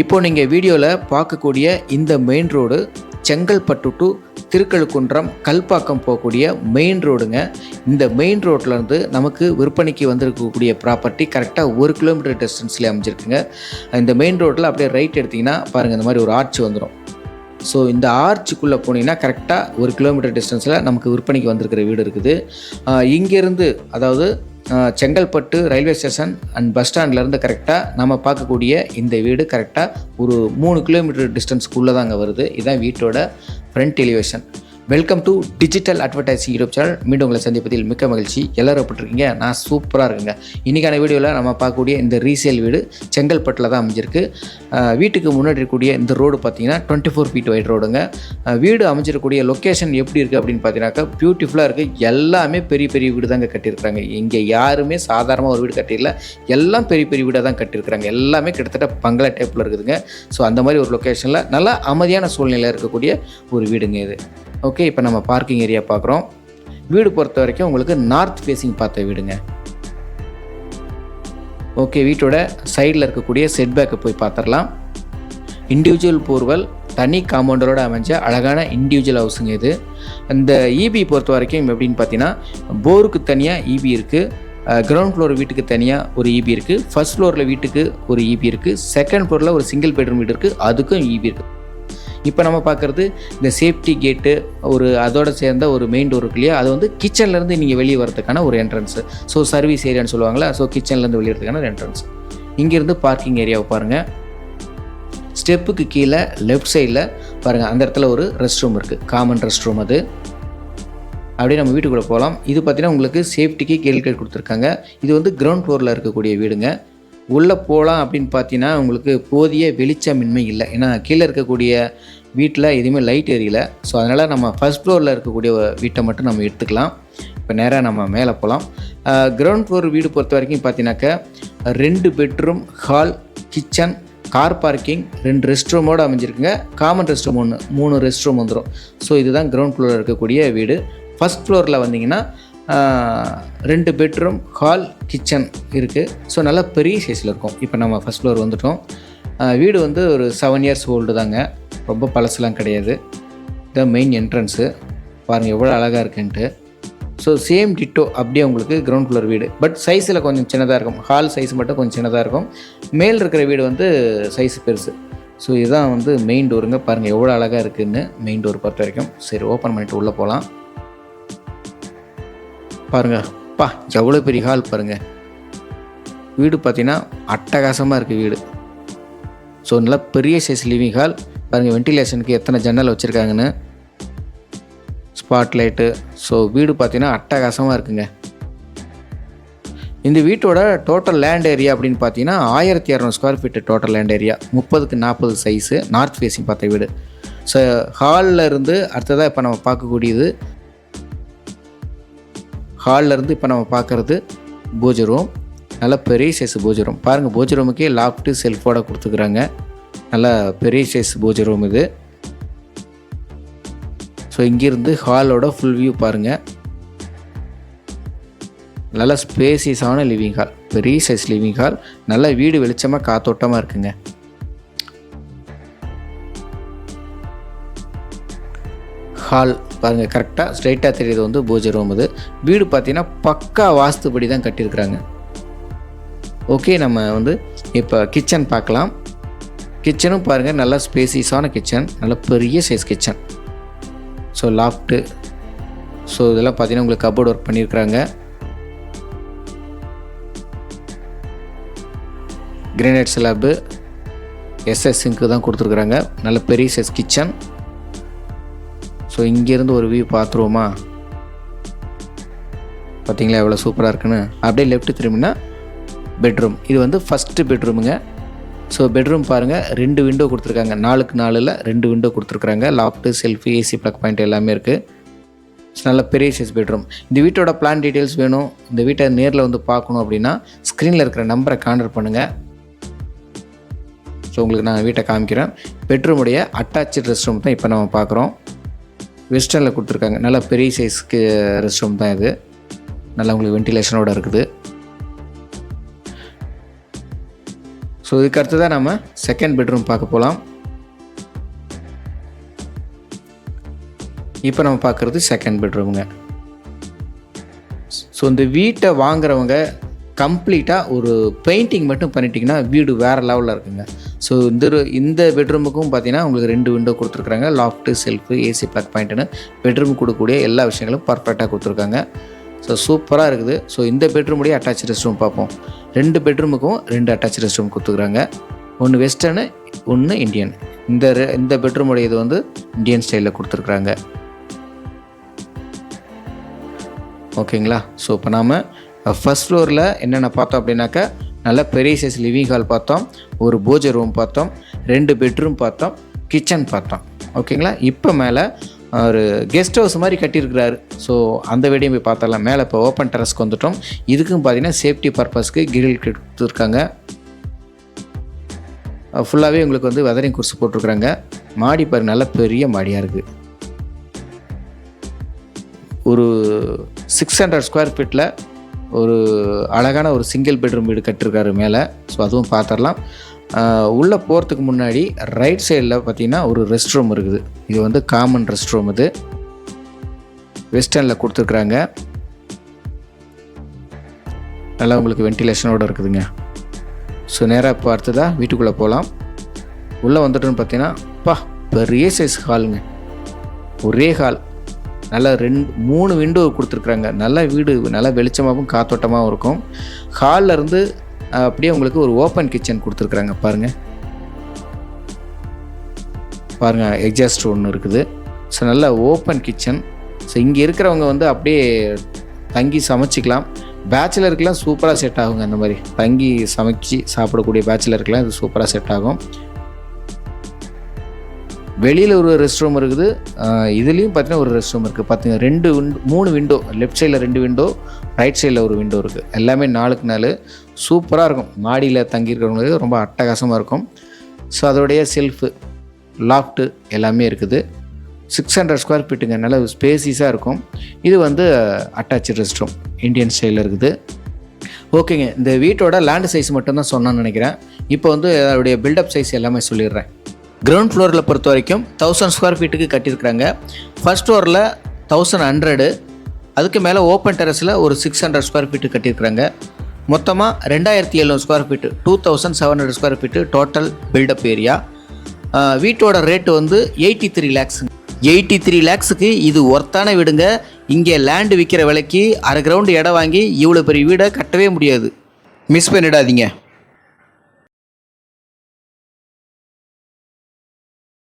இப்போ நீங்கள் வீடியோவில் பார்க்கக்கூடிய இந்த main road Chengalpattu to Thirukalukundram Kalpakkam போகக்கூடிய மெயின் ரோடுங்க இந்த மெயின் ரோட்லேருந்து நமக்கு விற்பனைக்கு வந்திருக்கக்கூடிய ப்ராப்பர்ட்டி கரெக்டாக ஒரு கிலோமீட்டர் டிஸ்டன்ஸ்லேயே அமைஞ்சிருக்குங்க. இந்த மெயின் ரோட்டில் அப்படியே ரைட் எடுத்திங்கன்னா பாருங்கள் இந்த மாதிரி ஒரு ஆட்சி வந்துடும் ஸோ இந்த ஆர்ச்சுக்குள்ளே போனீங்கன்னா கரெக்டாக ஒரு கிலோமீட்டர் டிஸ்டன்ஸில் நமக்கு விற்பனைக்கு வந்திருக்கிற வீடு இருக்குது. இங்கேருந்து அதாவது Chengalpattu railway station and bus ஸ்டாண்ட்லேருந்து கரெக்டாக நம்ம பார்க்கக்கூடிய இந்த வீடு கரெக்டாக ஒரு மூணு கிலோமீட்டர் டிஸ்டன்ஸ்க்குள்ளே தாங்க வருது. இதுதான் வீட்டோட front elevation welcome to digital advertise YouTube channel மீண்டும் உங்களை சந்திப்பதில் மிக்க மகிழ்ச்சி. எல்லாரும் எப்படிருக்கீங்க நான் சூப்பராக இருக்குங்க. இன்றைக்கான வீடியோவில் நம்ம பார்க்கக்கூடிய இந்த ரீசேல் வீடு செங்கல்பட்டில் தான் அமைஞ்சிருக்கு. வீட்டுக்கு முன்னாடி இருக்கக்கூடிய இந்த ரோடு பார்த்தீங்கன்னா டுவெண்ட்டி ஃபோர் ஃபீட் வைட் ரோடுங்க வீடு அமைஞ்சிருக்கக்கூடிய லொக்கேஷன் எப்படி இருக்குது அப்படின்னு பார்த்தீங்கன்னாக்கா பியூட்டிஃபுல்லாக இருக்குது எல்லாமே பெரிய பெரிய வீடு தாங்க கட்டியிருக்கிறாங்க. இங்கே யாருமே சாதாரணமாக ஒரு வீடு கட்டிடல எல்லாம் பெரிய பெரிய வீடாக தான் கட்டியிருக்கிறாங்க. எல்லாமே கிட்டத்தட்ட பங்களா டைப்பில் இருக்குதுங்க. ஸோ அந்த மாதிரி ஒரு லொக்கேஷனில் நல்லா அமைதியான சூழ்நிலையில் இருக்கக்கூடிய ஒரு வீடுங்க இது. ஓகே இப்போ நம்ம பார்க்கிங் ஏரியா பார்க்குறோம். வீடு பொறுத்த வரைக்கும் உங்களுக்கு நார்த் ஃபேஸிங் பார்த்த வீடுங்க. ஓகே வீட்டோட சைடில் இருக்கக்கூடிய செட்பேக்கை போய் பார்த்துடலாம். இண்டிவிஜுவல் போர்வெல் தனி காம்பவுண்டரோடு அமைஞ்ச அழகான இண்டிவிஜுவல் ஹவுஸுங்க இது. இந்த இபி பொறுத்த வரைக்கும் எப்படின்னு பார்த்தீங்கன்னா போருக்கு தனியாக இபி இருக்குது கிரவுண்ட் ஃப்ளோர் வீட்டுக்கு தனியாக ஒரு இபி இருக்குது ஃபர்ஸ்ட் ஃப்ளோரில் வீட்டுக்கு ஒரு இபி இருக்குது செகண்ட் ஃப்ளோரில் ஒரு சிங்கிள் பெட்ரூம் வீடு இருக்குது அதுக்கும் இபி இருக்குது இப்போ நம்ம பார்க்குறது இந்த சேஃப்டி கேட்டு ஒரு அதோட சேர்ந்த ஒரு மெயின் டோர் இருக்கு இல்லையா? அது வந்து கிச்சன்லேருந்து நீங்கள் வெளியே வரதுக்கான ஒரு என்ட்ரன்ஸு ஸோ சர்வீஸ் ஏரியான்னு சொல்லுவாங்களா ஸோ கிச்சன்லேருந்து வெளியேறதுக்கான ஒரு என்ட்ரன்ஸ் இங்கேருந்து பார்க்கிங் ஏரியாவை பாருங்கள் ஸ்டெப்புக்கு கீழே லெஃப்ட் சைடில் பாருங்கள் அந்த இடத்துல ஒரு ரெஸ்ட் ரூம் இருக்குது காமன் ரெஸ்ட் ரூம் அது. அப்படியே நம்ம வீட்டுக்குள்ளே போகலாம். இது பார்த்தீங்கன்னா உங்களுக்கு சேஃப்டிக்கு கேள்வி கொடுத்துருக்காங்க. இது வந்து கிரவுண்ட் ஃப்ளோரில் இருக்கக்கூடிய வீடுங்க. உள்ளே போகலாம் அப்படின்னு பார்த்தீங்கன்னா உங்களுக்கு போதிய வெளிச்சமின்மை இல்லை. ஏன்னா கீழே இருக்கக்கூடிய வீட்டில் எதுவுமே லைட் எரியல. ஸோ அதனால் நம்ம ஃபஸ்ட் ஃப்ளோரில் இருக்கக்கூடிய வீட்டை மட்டும் நம்ம எடுத்துக்கலாம். இப்போ நேராக நம்ம மேலே போகலாம் கிரவுண்ட் ஃப்ளோர் வீடு பொறுத்த வரைக்கும் பார்த்தீங்கன்னாக்கா ரெண்டு bedroom hall kitchen car parking ரெண்டு ரெஸ்ட் ரூமோடு அமைஞ்சிருக்குங்க. காமன் ரெஸ்ட் ரூம் ஒன்று மூணு ரெஸ்ட் ரூம் வந்துடும் ஸோ இதுதான் கிரவுண்ட் ஃப்ளோரில் இருக்கக்கூடிய வீடு. ஃபஸ்ட் ஃப்ளோரில் வந்தீங்கன்னா ரெண்டு பெட்ரூம் ஹால் கிச்சன் இருக்குது ஸோ நல்லா பெரிய சைஸில் இருக்கும். இப்போ நம்ம ஃபஸ்ட் ஃப்ளோர் வந்துட்டோம். வீடு வந்து ஒரு செவன் இயர்ஸ் ஓல்டு தாங்க. ரொம்ப பழசுலாம் கிடையாது. இதான் மெயின் என்ட்ரன்ஸு பாருங்கள் எவ்வளோ அழகாக இருக்குன்ட்டு. ஸோ சேம் டிட்டோ அப்படியே உங்களுக்கு கிரவுண்ட் ஃப்ளோர் வீடு. பட் சைஸில் கொஞ்சம் சின்னதாக இருக்கும். ஹால் சைஸ் மட்டும் கொஞ்சம் சின்னதாக இருக்கும். மேல் இருக்கிற வீடு வந்து சைஸ் பெருசு. ஸோ இதுதான் வந்து மெயின் டோருங்க பாருங்கள் எவ்வளோ அழகாக இருக்குதுன்னு மெயின் டோர் பொறுத்த வரைக்கும். சரி ஓப்பன் பண்ணிவிட்டு உள்ளே போகலாம் பாருங்கள் பா எவ்வளோ பெரிய ஹால் பாருங்கள் வீடு பார்த்தீங்கன்னா அட்டகாசமாக இருக்குது வீடு. ஸோ நல்லா பெரிய சைஸ் லிவிங் ஹால் பாருங்கள் வென்டிலேஷனுக்கு எத்தனை ஜன்னல் வச்சுருக்காங்கன்னு. ஸ்பாட் லைட்டு ஸோ வீடு பார்த்தீங்கன்னா அட்டகாசமாக இருக்குங்க. இந்த வீட்டோட டோட்டல் லேண்ட் ஏரியா அப்படின்னு பார்த்தீங்கன்னா ஆயிரத்தி இரநூறு square feet total land area முப்பதுக்கு நாற்பது சைஸு நார்த் ஃபேஸிங் பார்த்த வீடு. ஸோ ஹாலில் இருந்து அடுத்ததாக இப்போ நம்ம பார்க்கக்கூடியது ஹால்லேருந்து இப்போ நம்ம பார்க்குறது பூஜை ரூம் நல்ல பெரிய சைஸ் பூஜை ரூம் பாருங்கள் பூஜை ரூமுக்கே லாஃப்ட்டு செல்ஃபோட கொடுத்துக்குறாங்க. நல்ல பெரிய சைஸ் பூஜை ரூம் இது. ஸோ இங்கேருந்து ஹாலோட ஃபுல் வியூ பாருங்கள் நல்ல ஸ்பேசியஸான லிவிங் ஹால் பெரிய சைஸ் லிவிங் ஹால் நல்ல வீடு வெளிச்சமாக காத்தோட்டமாக இருக்குங்க. ஹால் பாருங்கள் கரெக்டாக ஸ்ட்ரைட்டாக தெரியுது வந்து பூஜை ரூம் இது. வீடு பார்த்தீங்கன்னா பக்கா வாஸ்துபடி தான் கட்டியிருக்கிறாங்க. ஓகே நம்ம வந்து இப்போ கிச்சன் பார்க்கலாம். கிச்சனும் பாருங்கள் நல்லா ஸ்பேசியஸான கிச்சன் நல்ல பெரிய size kitchen so loft so இதெல்லாம் பார்த்தீங்கன்னா உங்களுக்கு கபோர்ட் ஒர்க் பண்ணியிருக்கிறாங்க. கிரானைட் ஸ்லாப்பு எஸ்எஸ்ஸுக்கு தான் கொடுத்துருக்குறாங்க. நல்ல பெரிய சைஸ் கிச்சன் ஸோ இங்கேருந்து ஒரு வியூ பார்த்துருவோமா? பார்த்தீங்களா எவ்வளோ சூப்பராக இருக்குன்னு? அப்படியே லெஃப்ட் திரும்பினா பெட்ரூம் இது வந்து ஃபஸ்ட்டு பெட்ரூமுங்க ஸோ பெட்ரூம் பாருங்கள் ரெண்டு விண்டோ கொடுத்துருக்காங்க. நாலுக்கு நாலில் ரெண்டு விண்டோ கொடுத்துருக்குறாங்க. Loft shelf AC plug point எல்லாமே இருக்குது நல்ல பெரிய சைஸ் பெட்ரூம் இந்த வீட்டோட பிளான் டீட்டெயில்ஸ் வேணும். இந்த வீட்டை நேரில் வந்து பார்க்கணும் அப்படின்னா ஸ்க்ரீனில் இருக்கிற நம்பரை கான்டர் பண்ணுங்கள் ஸோ உங்களுக்கு நான் வீட்டை காமிக்கிறேன். பெட்ரூமுடைய அட்டாச்சு ரெஸ்ட் ரூம் தான் இப்போ நம்ம பார்க்குறோம். வெஸ்டர்னில் கொடுத்துருக்காங்க. நல்ல பெரிய சைஸ்க்கு ரெஸ்ட் ரூம் தான் இது. நல்லா உங்களுக்கு வென்டிலேஷனோட இருக்குது. ஸோ இதுக்கடுத்து தான் நம்ம செகண்ட் பெட்ரூம் பார்க்க போகலாம் இப்போ நம்ம பார்க்குறது செகண்ட் பெட்ரூமுங்க ஸோ இந்த வீட்டை வாங்குறவங்க கம்ப்ளீட்டாக ஒரு பெயிண்டிங் மட்டும் பண்ணிட்டீங்கன்னா வீடு வேறு லெவலில் இருக்குங்க. ஸோ இந்த இந்த பெட்ரூமுக்கும் பார்த்தீங்கன்னா உங்களுக்கு ரெண்டு விண்டோ கொடுத்துருக்குறாங்க. லாஃப்ட்டு செல்ஃபு ஏசி ப்ளக் பாயிண்ட்டுன்னு பெட்ரூம் கொடுக்கக்கூடிய எல்லா விஷயங்களும் பர்ஃபெக்டாக கொடுத்துருக்காங்க. ஸோ சூப்பராக இருக்குது. ஸோ இந்த பெட்ரூமுடைய அட்டாச் ரெஸ்ட் ரூம் பார்ப்போம். ரெண்டு பெட்ரூமுக்கும் ரெண்டு அட்டாச் ரெஸ்ட் ரூம் கொடுத்துருக்குறாங்க. ஒன்று வெஸ்டர்னு ஒன்று இந்தியன் இந்த ரெ- இந்த பெட்ரூமுடைய இது வந்து இந்தியன் ஸ்டைலில் கொடுத்துருக்குறாங்க. ஓகேங்களா ஸோ இப்போ நாம் ஃபஸ்ட் ஃப்ளோரில் என்னென்ன பார்த்தோம் அப்படின்னாக்கா நல்ல பெரிய சைஸ் லிவிங் ஹால் பார்த்தோம் ஒரு பூஜை ரூம் பார்த்தோம் ரெண்டு பெட்ரூம் பார்த்தோம் கிச்சன் பார்த்தோம். ஓகேங்களா இப்போ மேலே ஒரு கெஸ்ட் ஹவுஸ் மாதிரி கட்டியிருக்கிறாரு. ஸோ அந்த வீடையும் போய் பார்த்தலாம் மேலே இப்போ ஓப்பன் டெரஸ்க்கு வந்துட்டோம். இதுக்கும் பார்த்தீங்கன்னா சேஃப்டி பர்பஸ்க்கு கிரில் கொடுத்துருக்காங்க. ஃபுல்லாகவே உங்களுக்கு வந்து வெதரிங் குர்ஸ் போட்டிருக்குறாங்க. மாடி பாரு நல்ல பெரிய மாடியாக இருக்குது ஒரு சிக்ஸ் ஹண்ட்ரட் ஸ்கொயர் ஃபீட்டில் ஒரு அழகான ஒரு சிங்கிள் பெட்ரூம் வீடு கட்டிருக்காரு மேலே. ஸோ அதுவும் பார்த்துடலாம் உள்ளே போகிறதுக்கு முன்னாடி ரைட் சைடில் பார்த்தீங்கன்னா ஒரு ரெஸ்ட் ரூம் இருக்குது. இது வந்து காமன் ரெஸ்ட் ரூம் இது வெஸ்டர்னில் கொடுத்துருக்குறாங்க. நல்லா உங்களுக்கு வென்டிலேஷனோடு இருக்குதுங்க. ஸோ நேராக பார்த்து தான் வீட்டுக்குள்ளே போகலாம் உள்ளே வந்துட்டோன்னு பார்த்தீங்கன்னா பா பெரிய சைஸ் ஹாலுங்க ஒரே ஹால் நல்லா ரெண்டு மூணு விண்டோ கொடுத்துருக்குறாங்க. நல்லா வீடு நல்லா வெளிச்சமாகவும் காத்தோட்டமாகவும் இருக்கும். ஹாலில் இருந்து அப்படியே உங்களுக்கு ஒரு ஓப்பன் கிச்சன் கொடுத்துருக்குறாங்க. பாருங்கள் பாருங்கள் எக்ஸாஸ்ட் ஒன்று இருக்குது. ஸோ நல்ல ஓப்பன் கிச்சன் ஸோ இங்கே இருக்கிறவங்க வந்து அப்படியே தங்கி சமைச்சிக்கலாம். பேச்சுலருக்குலாம் சூப்பராக செட் ஆகுங்க. அந்த மாதிரி தங்கி சமைச்சு சாப்பிடக்கூடிய பேச்சுலருக்குலாம் இது சூப்பராக செட் ஆகும். வெளியில் ஒரு ரெஸ்ட் ரூம் இருக்குது. இதுலேயும் பார்த்தீங்கன்னா ஒரு ரெஸ்ட் ரூம் இருக்குது பார்த்தீங்கன்னா ரெண்டு விண்டோ மூணு விண்டோ லெஃப்ட் சைடில் ரெண்டு விண்டோ ரைட் சைடில் ஒரு விண்டோ இருக்குது எல்லாமே நாளுக்கு நாள் சூப்பராக இருக்கும். மாடியில் தங்கியிருக்கிறவங்களுக்கு ரொம்ப அட்டகாசமாக இருக்கும். ஸோ அதோடைய செல்ஃபு லாஃப்ட்டு எல்லாமே இருக்குது. சிக்ஸ் ஹண்ட்ரட் ஸ்கொயர் ஃபீட்டுங்க நல்ல ஸ்பேசிஸாக இருக்கும். இது வந்து அட்டாச்சு ரெஸ்ட் ரூம் இந்தியன் ஸ்டைலில் இருக்குது. ஓகேங்க இந்த வீட்டோட லேண்டு சைஸ் மட்டும்தான் சொன்னான்னு நினைக்கிறேன். இப்போ வந்து அதோடைய பில்டப் சைஸ் எல்லாமே சொல்லிடுறேன். கிரவுண்ட் ஃப்ளோரில் பொறுத்த வரைக்கும் தௌசண்ட் ஸ்கொயர் ஃபீட்டுக்கு கட்டியிருக்கிறாங்க. ஃபர்ஸ்ட் ஃப்ளோரில் தௌசண்ட் ஹண்ட்ரடு அதுக்கு மேலே ஓப்பன் டெரஸில் ஒரு சிக்ஸ் ஹண்ட்ரட் ஸ்கொயர் ஃபீட்டு கட்டியிருக்கிறாங்க. மொத்தமாக ரெண்டாயிரத்தி எழுநூறு square feet two thousand seven hundred square feet total built up area வீட்டோட ரேட்டு வந்து eighty three lakhs eighty three லேக்ஸுக்கு இது ஒர்த்தான வீடுங்க. இங்கே லேண்டு விற்கிற விலைக்கு அரை கிரவுண்டு இடம் வாங்கி இவ்வளோ பெரிய வீடை கட்டவே முடியாது. மிஸ் பண்ணிடாதீங்க.